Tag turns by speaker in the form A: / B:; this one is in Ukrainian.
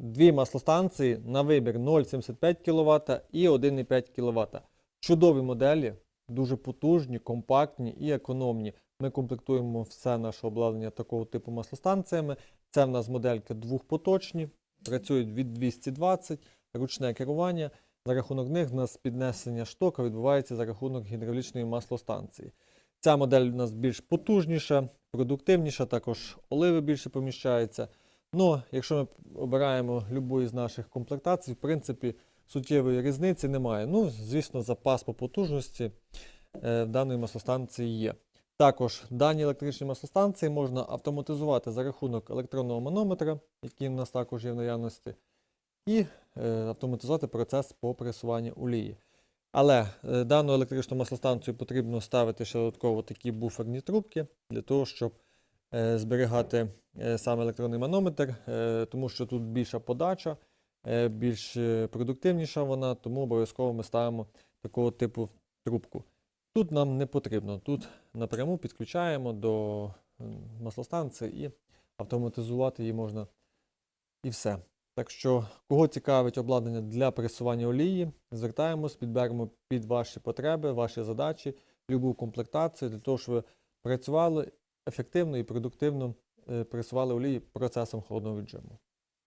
A: дві маслостанції на вибір 0,75 кВт і 1,5 кВт. Чудові моделі, дуже потужні, компактні і економні. Ми комплектуємо все наше обладнання такого типу маслостанціями. Це в нас модельки двохпоточні, працюють від 220, ручне керування. За рахунок них в нас піднесення штока відбувається за рахунок гідравлічної маслостанції. Ця модель у нас більш потужніша, продуктивніша, також оливи більше поміщаються. Ну, якщо ми обираємо любу із наших комплектацій, в принципі, суттєвої різниці немає. Ну, звісно, запас по потужності е, в даної маслостанції є. Також дані електричні маслостанції можна автоматизувати за рахунок електронного манометра, який в нас також є в наявності, і е, автоматизувати процес по пресуванню олії. Але е, дану електричну маслостанцію потрібно ставити ще додатково такі буферні трубки для того, щоб зберігати е, сам електронний манометр, е, тому що тут більша подача, е, більш е, продуктивніша вона, тому обов'язково ми ставимо такого типу трубку. Тут нам не потрібно. Тут напряму підключаємо до маслостанції і автоматизувати її можна і все. Так що, кого цікавить обладнання для пресування олії, звертаємось, підберемо під ваші потреби, ваші задачі, любу комплектацію для того, щоб ви працювали ефективно і продуктивно пересували олії процесом холодного віджиму.